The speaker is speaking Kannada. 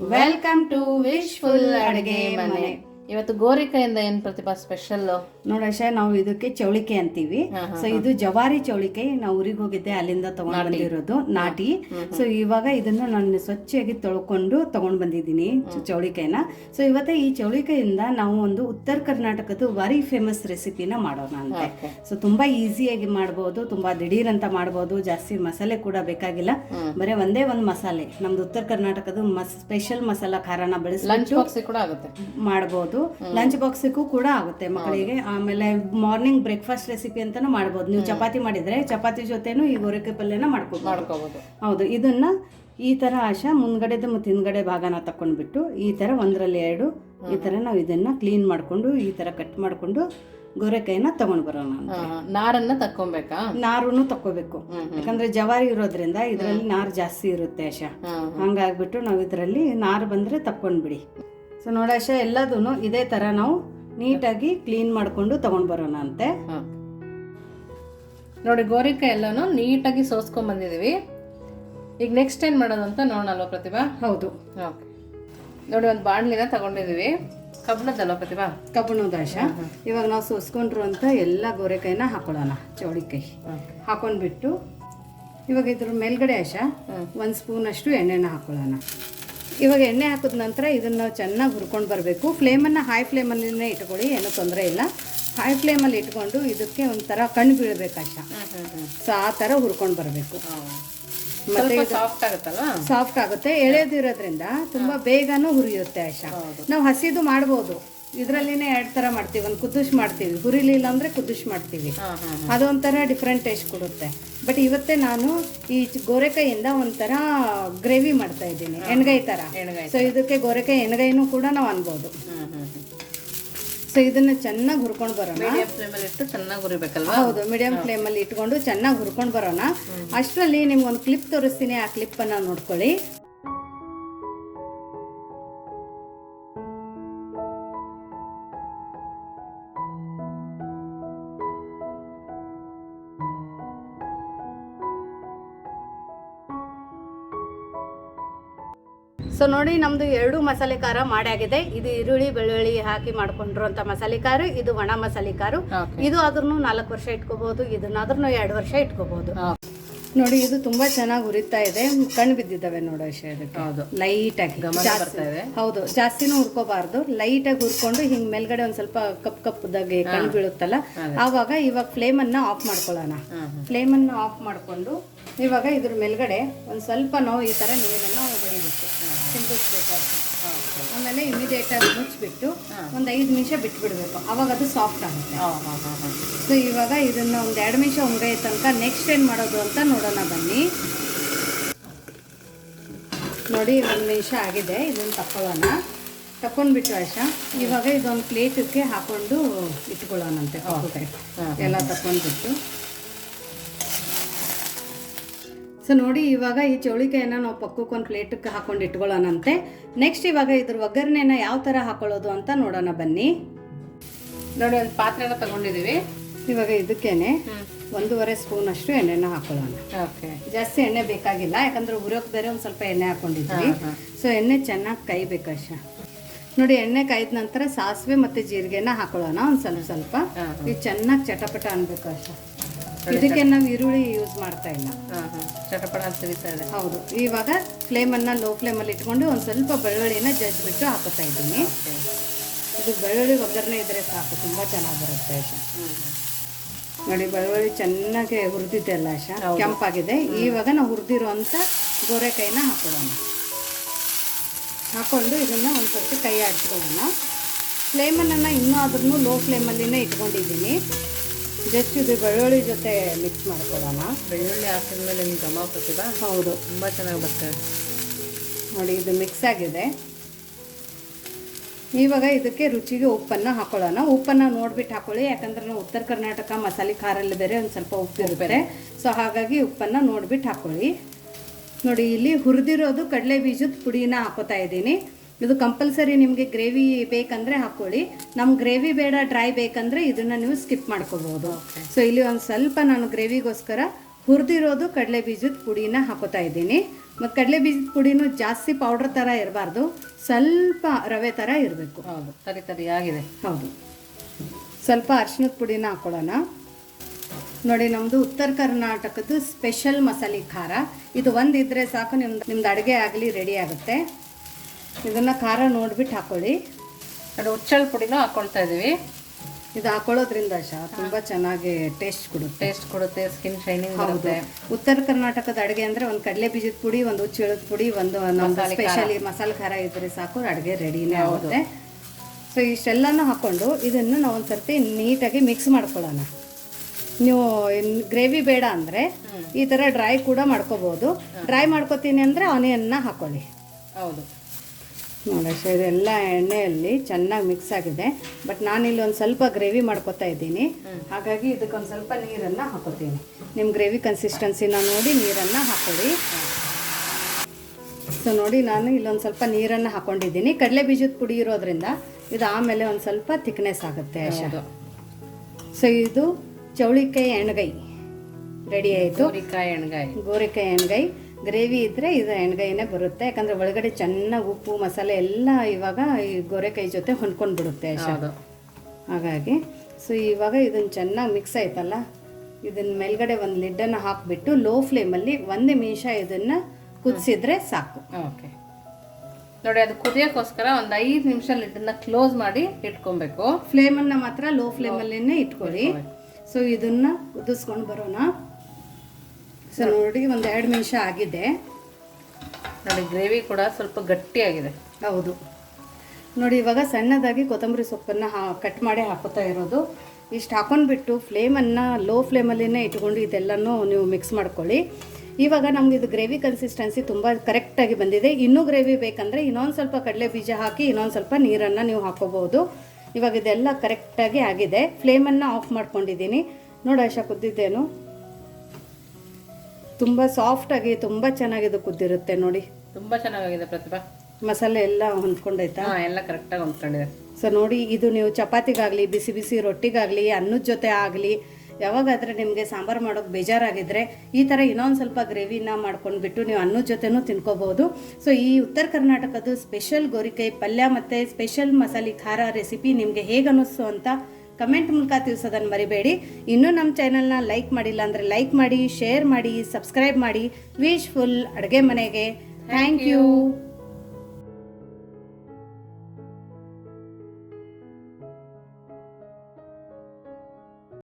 వెల్కమ్ టు విష్ఫుల్ అడిగే మనే. ಇವತ್ತು ಗೋರಿಕಾಯಿಂದ ಏನ್ ಪ್ರತಿಭಾ ಸ್ಪೆಷಲ್ ನೋಡಶ ನಾವು ಇದಕ್ಕೆ ಚೌಳಿಕೆ ಅಂತೀವಿ. ಸೊ ಇದು ಜವಾರಿ ಚೌಳಿಕೆ. ನಾವು ಊರಿಗೆ ಹೋಗಿದ್ದೆ ಅಲ್ಲಿಂದ ತಗೊಂಡ್ ಬಂದಿರೋದು ನಾಟಿ. ಸೊ ಇವಾಗ ಇದನ್ನ ನಾನು ಸ್ವಚ್ಛವಾಗಿ ತೊಳ್ಕೊಂಡು ತಗೊಂಡ್ ಬಂದಿದ್ದೀನಿ ಚೌಳಿಕೆಯನ್ನ. ಚೌಳಿಕೆನ ಸೊ ಇವತ್ತ ಈ ಚೌಳಿಕೆಯಿಂದ ನಾವು ಒಂದು ಉತ್ತರ ಕರ್ನಾಟಕದ ವರಿ ಫೇಮಸ್ ರೆಸಿಪಿನ ಮಾಡೋಣ ಅಂತ. ಸೊ ತುಂಬಾ ಈಸಿಯಾಗಿ ಮಾಡಬಹುದು ತುಂಬಾ ದಿಢೀರ್ ಅಂತ ಮಾಡಬಹುದು ಜಾಸ್ತಿ ಮಸಾಲೆ ಕೂಡ ಬೇಕಾಗಿಲ್ಲ. ಬರೀ ಒಂದೇ ಒಂದು ಮಸಾಲೆ. ನಮ್ದು ಉತ್ತರ ಕರ್ನಾಟಕದ ಸ್ಪೆಷಲ್ ಮಸಾಲಾ ಖಾರನ ಲಂಚ್ ಮಾಡಬಹುದು ಮಾಡ್ಬೋದು. ಲಂಚ್ ಬಾಕ್ಸಿಗೂ ಕೂಡ ಆಗುತ್ತೆ ಮಕ್ಕಳಿಗೆ. ಆಮೇಲೆ ಮಾರ್ನಿಂಗ್ ಬ್ರೇಕ್ಫಾಸ್ಟ್ ರೆಸಿಪಿ ಅಂತಾನು ಮಾಡ್ಬೋದು. ನೀವು ಚಪಾತಿ ಮಾಡಿದ್ರೆ ಚಪಾತಿ ಜೊತೆನೂ ಈ ಗೋರೆಕಾಯಿ ಪಲ್ಯನ ಮಾಡ್ಕೋಬಹುದು ಹೌದು ಇದನ್ನ ಈ ತರ ಆಶಾ ಮುಂದ್ಗಡೆದು ಮತ್ತೆ ಹಿಂದ್ಗಡೆ ಭಾಗನ ತಕೊಂಡ್ಬಿಟ್ಟು ಈ ತರ ಒಂದರಲ್ಲಿ ಎರಡು ಈ ತರ ನಾವು ಇದನ್ನ ಕ್ಲೀನ್ ಮಾಡ್ಕೊಂಡು ಈ ತರ ಕಟ್ ಮಾಡ್ಕೊಂಡು ಗೋರೆಕಾಯಿನ ತಗೊಂಡ್ ಬರೋಣ ನಾರನ್ನ ತಕ್ಕೊಬೇಕಾ? ನಾರುನು ತಕೋಬೇಕು ಯಾಕಂದ್ರೆ ಜವಾರಿ ಇರೋದ್ರಿಂದ ಇದರಲ್ಲಿ ನಾರು ಜಾಸ್ತಿ ಇರುತ್ತೆ ಆಶಾ. ಹಂಗಾಗ್ಬಿಟ್ಟು ನಾವು ಇದರಲ್ಲಿ ನಾರು ಬಂದ್ರೆ ತಕ್ಕೊಂಡ್ಬಿಡಿ. ಸೊ ನೋಡಾಶ ಎಲ್ಲದೂ ಇದೇ ತರ ನಾವು ನೀಟಾಗಿ ಕ್ಲೀನ್ ಮಾಡಿಕೊಂಡು ತಗೊಂಡ್ ಬರೋಣ ಅಂತೆ. ನೋಡಿ ಗೋರಿಕಾಯಿ ಎಲ್ಲನೂ ನೀಟಾಗಿ ಸೋಸ್ಕೊಂಡ್ ಬಂದಿದೀವಿ ಈಗ ನೆಕ್ಸ್ಟ್ ಏನು ಮಾಡೋದು ಅಂತ ನೋಡೋಣಲ್ವಾ ಪ್ರತಿಭಾ? ಹೌದು. ಓಕೆ ನೋಡಿ ಒಂದು ಬಾಣಲಿನ ತಗೊಂಡಿದೀವಿ ಕಬ್ಬಣದಲ್ವ ಪ್ರತಿಭಾ? ಕಬ್ಬಣದಾಶ ಇವಾಗ ನಾವು ಸೋಸ್ಕೊಂಡ್ರು ಅಂತ ಎಲ್ಲ ಗೋರೆಕಾಯಿನ ಹಾಕೊಳ್ಳೋಣ ಚೌಳಿಕಾಯಿ. ಹಾಕೊಂಡ್ಬಿಟ್ಟು ಇವಾಗ ಇದ್ರ ಮೇಲ್ಗಡೆ ಆಶ ಒಂದು ಸ್ಪೂನ್ ಅಷ್ಟು ಎಣ್ಣೆನ ಹಾಕೊಳ್ಳೋಣ. ಇವಾಗ ಎಣ್ಣೆ ಹಾಕಿದ ನಂತರ ಇದನ್ನು ನಾವು ಚೆನ್ನಾಗಿ ಹುರ್ಕೊಂಡು ಬರಬೇಕು. ಫ್ಲೇಮನ್ನು ಹೈ ಫ್ಲೇಮಲ್ಲಿನೇ ಇಟ್ಕೊಳ್ಳಿ ಏನೂ ತೊಂದರೆ ಇಲ್ಲ. ಹೈ ಫ್ಲೇಮಲ್ಲಿ ಇಟ್ಕೊಂಡು ಇದಕ್ಕೆ ಒಂಥರ ಕಣ್ಣು ಬೀಳಬೇಕು ಆಶ ಸೊ ಆ ಥರ ಹುರ್ಕೊಂಡು ಬರಬೇಕು. ಮತ್ತೆ ಸಾಫ್ಟ್ ಆಗುತ್ತಲ್ಲ ಸಾಫ್ಟ್ ಆಗುತ್ತೆ. ಎಳೆದಿರೋದ್ರಿಂದ ತುಂಬಾ ಬೇಗನೂ ಹುರಿಯುತ್ತೆ ಅಷ್ಟ ನಾವು ಹಸಿದು ಮಾಡ್ಬೋದು. ಇದರಲ್ಲಿನೇ ಎರಡು ಥರ ಮಾಡ್ತೀವಿ. ಒಂದು ಕುದ್ದುಶ್ ಮಾಡ್ತೀವಿ. ಹುರಿಲಿಲ್ಲ ಅಂದ್ರೆ ಕುದ್ದುಶ್ ಮಾಡ್ತೀವಿ. ಅದೊಂಥರ ಡಿಫ್ರೆಂಟ್ ಟೇಸ್ಟ್ ಕೊಡುತ್ತೆ. ಬಟ್ ಇವತ್ತೇ ನಾನು ಈ ಗೋರೆಕಾಯಿಂದ ಗೋರೆಕಾಯಿಯಿಂದ ಒಂಥರ ಗ್ರೇವಿ ಮಾಡ್ತಾ ಇದ್ದೀನಿ. ಎಣ್ಗೈ ಥರ ಸೊ ಇದಕ್ಕೆ ಗೋರೆಕಾಯಿ ಎಣ್ಗೈನೂ ಕೂಡ ನಾವು ಅನ್ಬೋದು. ಸೊ ಇದನ್ನ ಚೆನ್ನಾಗಿ ಹುರ್ಕೊಂಡು ಬರೋಣ. ಇಟ್ಟು ಚೆನ್ನಾಗಿ ಹುರಿಬೇಕಲ್ವಾ? ಹೌದು ಮೀಡಿಯಂ ಫ್ಲೇಮಲ್ಲಿ ಇಟ್ಕೊಂಡು ಚೆನ್ನಾಗಿ ಹುರ್ಕೊಂಡು ಬರೋಣ. ಅಷ್ಟರಲ್ಲಿ ನಿಮ್ಗೊಂದು ಕ್ಲಿಪ್ ತೋರಿಸ್ತೀನಿ. ಆ ಕ್ಲಿಪ್ಪನ್ನು ನೋಡ್ಕೊಳ್ಳಿ. ಸೊ ನೋಡಿ ನಮ್ದು ಎರಡು ಮಸಾಲೆ ಖಾರ ಮಾಡಾಗಿದೆ ಇದು ಈರುಳ್ಳಿ ಬೆಳ್ಳುಳ್ಳಿ ಹಾಕಿ ಮಾಡ್ಕೊಂಡಿರುವಂತ ಮಸಾಲೆ ಖಾರ ಇದು ಒಣ ಮಸಾಲೆ ಖಾರ. ಇದು ಆದ್ರೂ ನಾಲ್ಕು ವರ್ಷ ಇಟ್ಕೋಬಹುದು ಇದನ್ನಾದ್ರೂ ಎರಡು ವರ್ಷ ಇಟ್ಕೋಬಹುದು. ನೋಡಿ ಇದು ತುಂಬಾ ಚೆನ್ನಾಗಿ ಉರಿತಾ ಇದೆ. ಕಣ್ಣು ಬಿದ್ದಿದ್ದಾವೆ ನೋಡೋ ವಿಷಯ ಹೌದು. ಲೈಟ್ ಆಗಿ ಹೌದು ಜಾಸ್ತಿನೂ ಹುರ್ಕೋಬಾರ್ದು ಲೈಟ್ ಆಗಿ ಹುರ್ಕೊಂಡು ಹಿಂಗ್ ಮೇಲ್ಗಡೆ ಒಂದ್ ಸ್ವಲ್ಪ ಕಪ್ ಕಪ್ಪದಾಗೆ ಕಣ್ಣು ಬೀಳುತ್ತಲ್ಲ ಆವಾಗ ಇವಾಗ ಫ್ಲೇಮ್ ಅನ್ನ ಆಫ್ ಮಾಡ್ಕೊಳ್ಳೋಣ. ಫ್ಲೇಮ್ ಅನ್ನ ಆಫ್ ಮಾಡ್ಕೊಂಡು ಇವಾಗ ಇದ್ರ ಮೇಲ್ಗಡೆ ಒಂದ್ ಸ್ವಲ್ಪ ನಾವು ಈ ತರ ನೀರನ್ನ ಬಡಿಬೇಕು ಸಿಂಪಡಿಸ್ಬೇಕು ಅಂತ. ಆಮೇಲೆ ಇಮಿಡಿಯೇಟ್ ಆಗಿ ಮುಚ್ಚಿಬಿಟ್ಟು ಒಂದ್ ಐದು ನಿಮಿಷ ಬಿಟ್ಬಿಡ್ಬೇಕು. ಅವಾಗ ಅದು ಸಾಫ್ಟ್ ಆಗುತ್ತೆ. ಸೊ ಇವಾಗ ಇದನ್ನ ಒಂದ್ ಎರಡು ನಿಮಿಷ ಉಂಗೈ ತನಕ ನೆಕ್ಸ್ಟ್ ಏನ್ ಮಾಡೋದು ಅಂತ ನೋಡೋಣ ಬನ್ನಿ. ನೋಡಿ ಒಂದು ನಿಮಿಷ ಆಗಿದೆ ಇದನ್ನ ತಕ್ಕೊಳ್ಳೋಣ ತಕ್ಕೊಂಡ್ಬಿಟ್ಟು ಆಶಾ ಇವಾಗ ಇದೊಂದು ಪ್ಲೇಟಕ್ಕೆ ಹಾಕೊಂಡು ಇಟ್ಕೊಳ್ಳೋಣಂತೆ. ಎಲ್ಲ ತಕ್ಕೊಂಡ್ಬಿಟ್ಟು. ಸೊ ನೋಡಿ ಇವಾಗ ಈ ಚೌಳಿಕಾಯಿನ ನಾವು ಪಕ್ಕಕ್ಕೆ ಒಂದು ಪ್ಲೇಟಕ್ಕೆ ಹಾಕೊಂಡು ಇಟ್ಕೊಳ್ಳೋಣಂತೆ. ನೆಕ್ಸ್ಟ್ ಇವಾಗ ಇದ್ರ ಒಗ್ಗರಣೆನ ಯಾವ ಥರ ಹಾಕೊಳ್ಳೋದು ಅಂತ ನೋಡೋಣ ಬನ್ನಿ. ನೋಡಿ ಒಂದು ಪಾತ್ರೆನ ತಗೊಂಡಿದೀವಿ ಇವಾಗ ಇದಕ್ಕೇನೆ ಒಂದೂವರೆ ಸ್ಪೂನ್ ಅಷ್ಟು ಎಣ್ಣೆನ ಹಾಕೊಳ್ಳೋಣ. ಓಕೆ. ಜಾಸ್ತಿ ಎಣ್ಣೆ ಬೇಕಾಗಿಲ್ಲ ಯಾಕಂದ್ರೆ ಉರಿಯೋಕೆ ಬೇರೆ ಒಂದು ಸ್ವಲ್ಪ ಎಣ್ಣೆ ಹಾಕೊಂಡಿದ್ವಿ. ಸೊ ಎಣ್ಣೆ ಚೆನ್ನಾಗಿ ಕಾಯ್ಬೇಕಶ ನೋಡಿ ಎಣ್ಣೆ ಕಾಯ್ದ ನಂತರ ಸಾಸಿವೆ ಮತ್ತೆ ಜೀರಿಗೆನ ಹಾಕೊಳ್ಳೋಣ ಒಂದು ಸ್ವಲ್ಪ ಸ್ವಲ್ಪ. ಇದು ಚೆನ್ನಾಗಿ ಚಟಪಟ ಅನ್ಬೇಕು ಅಷ್ಟೆ ಇದಕ್ಕೆ ನಾವು ಈರುಳ್ಳಿ ಯೂಸ್ ಮಾಡ್ತಾ ಇಲ್ಲ. ಚಟಪಟ ಇದೆ. ಹೌದು. ಇವಾಗ ಫ್ಲೇಮನ್ನು ಲೋ ಫ್ಲೇಮಲ್ಲಿ ಇಟ್ಕೊಂಡು ಒಂದು ಸ್ವಲ್ಪ ಬೆಳ್ಳುಳ್ಳಿನ ಜಜ್ಜಿಬಿಟ್ಟು ಹಾಕೋತಾ ಇದ್ದೀನಿ. ಇದು ಬೆಳ್ಳುಳ್ಳಿ ಒಗ್ಗರಣೆ ಇದ್ರೆ ಸಾಕು ತುಂಬ ಚೆನ್ನಾಗಿ ಬರುತ್ತೆ ನೋಡಿ ಬೆಳ್ಳುಳ್ಳಿ ಚೆನ್ನಾಗಿ ಹುರಿದಿದೆ ಅಲ್ಲ ಆಶಾ? ಕೆಂಪಾಗಿದೆ. ಇವಾಗ ನಾವು ಹುರಿದಿರುವಂಥ ಗೋರೆಕಾಯಿನ ಹಾಕೊಳ್ಳೋಣ. ಹಾಕೊಂಡು ಇದನ್ನ ಒಂದು ಸರ್ತಿ ಕೈ ಆಡಿಸ್ಕೊಳ್ಳೋಣ. ಫ್ಲೇಮನ್ನು ಇನ್ನೂ ಆದ್ರೂ ಲೋ ಫ್ಲೇಮಲ್ಲಿನೇ ಇಟ್ಕೊಂಡಿದ್ದೀನಿ. ಜಸ್ಟ್ ಇದು ಬೆಳ್ಳುಳ್ಳಿ ಜೊತೆ ಮಿಕ್ಸ್ ಮಾಡ್ಕೊಳ್ಳೋಣ. ಬೆಳ್ಳುಳ್ಳಿ ಹಾಕಿದ್ಮೇಲೆ ನಿಮ್ಗೆ ಘಮ ಪ್ರತಿಭಾ ಹೌದು. ತುಂಬ ಚೆನ್ನಾಗಿ ಬರ್ತದೆ ನೋಡಿ ಇದು ಮಿಕ್ಸ್ ಆಗಿದೆ. ಇವಾಗ ಇದಕ್ಕೆ ರುಚಿಗೆ ಉಪ್ಪನ್ನು ಹಾಕೊಳ್ಳೋಣ. ಉಪ್ಪನ್ನು ನೋಡ್ಬಿಟ್ಟು ಹಾಕೊಳ್ಳಿ. ಯಾಕಂದ್ರೆ ನಾವು ಉತ್ತರ ಕರ್ನಾಟಕ ಮಸಾಲೆ ಖಾರಲ್ಲಿ ಬೇರೆ ಒಂದು ಸ್ವಲ್ಪ ಉಪ್ಪು ಇರ್ಬೇರೆ ಸೊ ಹಾಗಾಗಿ ಉಪ್ಪನ್ನು ನೋಡ್ಬಿಟ್ಟು ಹಾಕೊಳ್ಳಿ. ನೋಡಿ ಇಲ್ಲಿ ಹುರಿದಿರೋದು ಕಡಲೆ ಬೀಜದ ಪುಡಿನ ಹಾಕೋತಾ ಇದ್ದೀನಿ. ಇದು ಕಂಪಲ್ಸರಿ ನಿಮಗೆ ಗ್ರೇವಿ ಬೇಕಂದ್ರೆ ಹಾಕೊಳ್ಳಿ. ನಮ್ಮ ಗ್ರೇವಿ ಬೇಡ ಡ್ರೈ ಬೇಕಂದ್ರೆ ಇದನ್ನ ನೀವು ಸ್ಕಿಪ್ ಮಾಡ್ಕೋಬಹುದು ಸೊ ಇಲ್ಲಿ ಒಂದು ಸ್ವಲ್ಪ ನಾನು ಗ್ರೇವಿಗೋಸ್ಕರ ಹುರಿದಿರೋದು ಕಡಲೆ ಬೀಜದ ಪುಡಿನ ಹಾಕೋತಾ ಇದ್ದೀನಿ. ಮತ್ತು ಕಡಲೆ ಬೀಜದ ಪುಡಿನೂ ಜಾಸ್ತಿ ಪೌಡ್ರ್ ಥರ ಇರಬಾರ್ದು. ಸ್ವಲ್ಪ ರವೆ ಥರ ಇರಬೇಕು. ಹೌದು ತರಿ ತರಿ ಆಗಿದೆ. ಹೌದು. ಸ್ವಲ್ಪ ಅರ್ಶಿನದ ಪುಡಿನ ಹಾಕೊಳ್ಳೋಣ. ನೋಡಿ ನಮ್ಮದು ಉತ್ತರ ಕರ್ನಾಟಕದ ಸ್ಪೆಷಲ್ ಮಸಾಲೆ ಖಾರ. ಇದು ಒಂದು ಇದ್ದರೆ ಸಾಕು ನಿಮ್ದು ನಿಮ್ದು ಅಡುಗೆ ಆಗಲಿ ರೆಡಿ ಆಗುತ್ತೆ. ಇದನ್ನು ಖಾರ ನೋಡ್ಬಿಟ್ಟು ಹಾಕೊಳ್ಳಿ. ಅದು ಹುಚ್ಚಳ ಪುಡಿನೂ ಹಾಕ್ಕೊಳ್ತಾ ಇದೀವಿ. ಇದು ಹಾಕೊಳ್ಳೋದ್ರಿಂದ ಶಾ ತುಂಬ ಚೆನ್ನಾಗಿ ಟೇಸ್ಟ್ ಕೊಡುತ್ತೆ. ಟೇಸ್ಟ್ ಕೊಡುತ್ತೆ ಸ್ಕಿನ್ ಶೈನಿಂಗ್ ಬರುತ್ತೆ. ಉತ್ತರ ಕರ್ನಾಟಕದ ಅಡುಗೆ ಅಂದರೆ ಒಂದು ಕಡಲೆ ಬೀಜದ ಪುಡಿ ಒಂದು ಹುಚ್ಚೆಳದ ಪುಡಿ ಒಂದು ನಮ್ಮ ಸ್ಪೆಷಲಿ ಮಸಾಲೆ ಖಾರ ಇದ್ರೆ ಸಾಕು ಅಡುಗೆ ರೆಡಿನೇ ಆಗುತ್ತೆ. ಸೊ ಇಷ್ಟೆಲ್ಲನೂ ಹಾಕ್ಕೊಂಡು ಇದನ್ನು ನಾವು ಒಂದು ಸರ್ತಿ ನೀಟಾಗಿ ಮಿಕ್ಸ್ ಮಾಡ್ಕೊಳ್ಳೋಣ. ನೀವು ಗ್ರೇವಿ ಬೇಡ ಅಂದರೆ ಈ ಥರ ಡ್ರೈ ಕೂಡ ಮಾಡ್ಕೋಬೋದು. ಡ್ರೈ ಮಾಡ್ಕೋತೀನಿ ಅಂದರೆ ಆನಿಯನ್ನ ಹಾಕ್ಕೊಳ್ಳಿ ಹೌದು. ನೋಡಿ ಸೊ ಇದೆಲ್ಲ ಎಣ್ಣೆಯಲ್ಲಿ ಚೆನ್ನಾಗಿ ಮಿಕ್ಸ್ ಆಗಿದೆ. ಬಟ್ ನಾನಿಲ್ಲಿ ಒಂದು ಸ್ವಲ್ಪ ಗ್ರೇವಿ ಮಾಡ್ಕೊತಾ ಇದ್ದೀನಿ. ಹಾಗಾಗಿ ಇದಕ್ಕೊಂದು ಸ್ವಲ್ಪ ನೀರನ್ನು ಹಾಕೋತೀನಿ. ನಿಮ್ಮ ಗ್ರೇವಿ ಕನ್ಸಿಸ್ಟೆನ್ಸಿನ ನೋಡಿ ನೀರನ್ನು ಹಾಕೊಳ್ಳಿ. ಸೊ ನೋಡಿ ನಾನು ಇಲ್ಲೊಂದು ಸ್ವಲ್ಪ ನೀರನ್ನು ಹಾಕೊಂಡಿದ್ದೀನಿ. ಕಡಲೆ ಬೀಜದ ಪುಡಿ ಇರೋದ್ರಿಂದ ಇದು ಆಮೇಲೆ ಒಂದು ಸ್ವಲ್ಪ ಥಿಕ್ನೆಸ್ ಆಗುತ್ತೆ ಅಷ್ಟು ಸೊ ಇದು ಚೌಳಿಕಾಯಿ ಎಣ್ಗೈ ರೆಡಿ ಆಯಿತು? ಗೋರಿಕಾಯಿ ಎಣ್ಗಾಯಿ. ಗೋರಿಕಾಯಿ ಎಣ್ಗಾಯಿ. ಗ್ರೇವಿ ಇದ್ದರೆ ಇದು ಎಣ್ಗಾಯಿನೇ ಬರುತ್ತೆ. ಯಾಕಂದರೆ ಒಳಗಡೆ ಚೆನ್ನಾಗಿ ಉಪ್ಪು ಮಸಾಲೆ ಎಲ್ಲ ಇವಾಗ ಈ ಗೊರೆಕಾಯಿ ಜೊತೆ ಹೊಂದ್ಕೊಂಡು ಬಿಡುತ್ತೆ ಹಾಗಾಗಿ ಸೊ ಇವಾಗ ಇದನ್ನು ಚೆನ್ನಾಗಿ ಮಿಕ್ಸ್ ಆಯ್ತಲ್ಲ? ಇದನ್ನು ಮೇಲ್ಗಡೆ ಒಂದು ಲಿಡ್ಡನ್ನು ಹಾಕಿಬಿಟ್ಟು ಲೋ ಫ್ಲೇಮಲ್ಲಿ ಒಂದು ನಿಮಿಷ ಇದನ್ನು ಕುದಿಸಿದ್ರೆ ಸಾಕು. ಓಕೆ. ನೋಡಿ ಅದು ಕುದಿಯೋಕ್ಕೋಸ್ಕರ ಒಂದು ಐದು ನಿಮಿಷ ಲಿಡ್ಡನ್ನ ಕ್ಲೋಸ್ ಮಾಡಿ ಇಟ್ಕೊಬೇಕು. ಫ್ಲೇಮನ್ನು ಮಾತ್ರ ಲೋ ಫ್ಲೇಮಲ್ಲೇ ಇಟ್ಕೊಳ್ಳಿ. ಸೊ ಇದನ್ನು ಕುದಿಸ್ಕೊಂಡು ಬರೋಣ. ಸೊ ನೋಡಿ ಒಂದು ಎರಡು ನಿಮಿಷ ಆಗಿದೆ. ನೋಡಿ ಗ್ರೇವಿ ಕೂಡ ಸ್ವಲ್ಪ ಗಟ್ಟಿಯಾಗಿದೆ. ಹೌದು. ನೋಡಿ ಇವಾಗ ಸಣ್ಣದಾಗಿ ಕೊತ್ತಂಬರಿ ಸೊಪ್ಪನ್ನು ಹಾ ಕಟ್ ಮಾಡಿ ಹಾಕೋತಾ ಇರೋದು. ಇಷ್ಟು ಹಾಕೊಂಡ್ಬಿಟ್ಟು ಫ್ಲೇಮನ್ನು ಲೋ ಫ್ಲೇಮಲ್ಲೇ ಇಟ್ಕೊಂಡು ಇದೆಲ್ಲನೂ ನೀವು ಮಿಕ್ಸ್ ಮಾಡ್ಕೊಳ್ಳಿ. ಇವಾಗ ನಮ್ಗೆ ಇದು ಗ್ರೇವಿ ಕನ್ಸಿಸ್ಟೆನ್ಸಿ ತುಂಬ ಕರೆಕ್ಟಾಗಿ ಬಂದಿದೆ. ಇನ್ನೂ ಗ್ರೇವಿ ಬೇಕಂದರೆ ಇನ್ನೊಂದು ಸ್ವಲ್ಪ ಕಡಲೆ ಬೀಜ ಹಾಕಿ ಇನ್ನೊಂದು ಸ್ವಲ್ಪ ನೀರನ್ನು ನೀವು ಹಾಕೋಬೋದು ಇವಾಗ ಇದೆಲ್ಲ ಕರೆಕ್ಟಾಗಿ ಆಗಿದೆ. ಫ್ಲೇಮನ್ನು ಆಫ್ ಮಾಡ್ಕೊಂಡಿದ್ದೀನಿ. ನೋಡಿ ಆಶಾ ಕುದ್ದಿದ್ದೇನು? ತುಂಬ ಸಾಫ್ಟಾಗಿ ತುಂಬ ಚೆನ್ನಾಗಿದೆ ಕುದ್ದಿರುತ್ತೆ ನೋಡಿ. ತುಂಬಾ ಚೆನ್ನಾಗಿದೆ ಪ್ರತಿಭಾ. ಮಸಾಲೆ ಎಲ್ಲ ಹೊಂದ್ಕೊಂಡೈತಾ ಎಲ್ಲ ಕರೆಕ್ಟಾಗಿ ಹೊಂದ್ಕೊಂಡಿದೆ. ಸೊ ನೋಡಿ ಇದು ನೀವು ಚಪಾತಿಗಾಗಲಿ ಬಿಸಿ ಬಿಸಿ ರೊಟ್ಟಿಗಾಗಲಿ ಅನ್ನದ ಜೊತೆ ಆಗಲಿ ಯಾವಾಗಾದ್ರೆ ನಿಮಗೆ ಸಾಂಬಾರು ಮಾಡೋಕ್ಕೆ ಬೇಜಾರಾಗಿದ್ದರೆ ಈ ಥರ ಇನ್ನೊಂದು ಸ್ವಲ್ಪ ಗ್ರೇವಿನ ಮಾಡ್ಕೊಂಡ್ಬಿಟ್ಟು ನೀವು ಅನ್ನದ ಜೊತೆನೂ ತಿನ್ಕೋಬೋದು ಸೊ ಈ ಉತ್ತರ ಕರ್ನಾಟಕದ ಸ್ಪೆಷಲ್ ಗೋರಿಕಾಯಿ ಪಲ್ಯ ಮತ್ತು ಸ್ಪೆಷಲ್ ಮಸಾಲೆ ಖಾರ ರೆಸಿಪಿ ನಿಮಗೆ ಹೇಗೆ ಅನ್ನಿಸ್ತು ಅಂತ ಕಮೆಂಟ್ ಮೂಲಕ ತಿಳಿಸೋದನ್ನು ಮರಿಬೇಡಿ. ಇನ್ನೂ ನಮ್ಮ ಚಾನಲ್ನ ಲೈಕ್ ಮಾಡಿಲ್ಲ ಅಂದರೆ ಲೈಕ್ ಮಾಡಿ ಶೇರ್ ಮಾಡಿ ಸಬ್ಸ್ಕ್ರೈಬ್ ಮಾಡಿ. ವಿಶ್ ಫುಲ್ ಅಡುಗೆ ಮನೆಗೆ. Thank you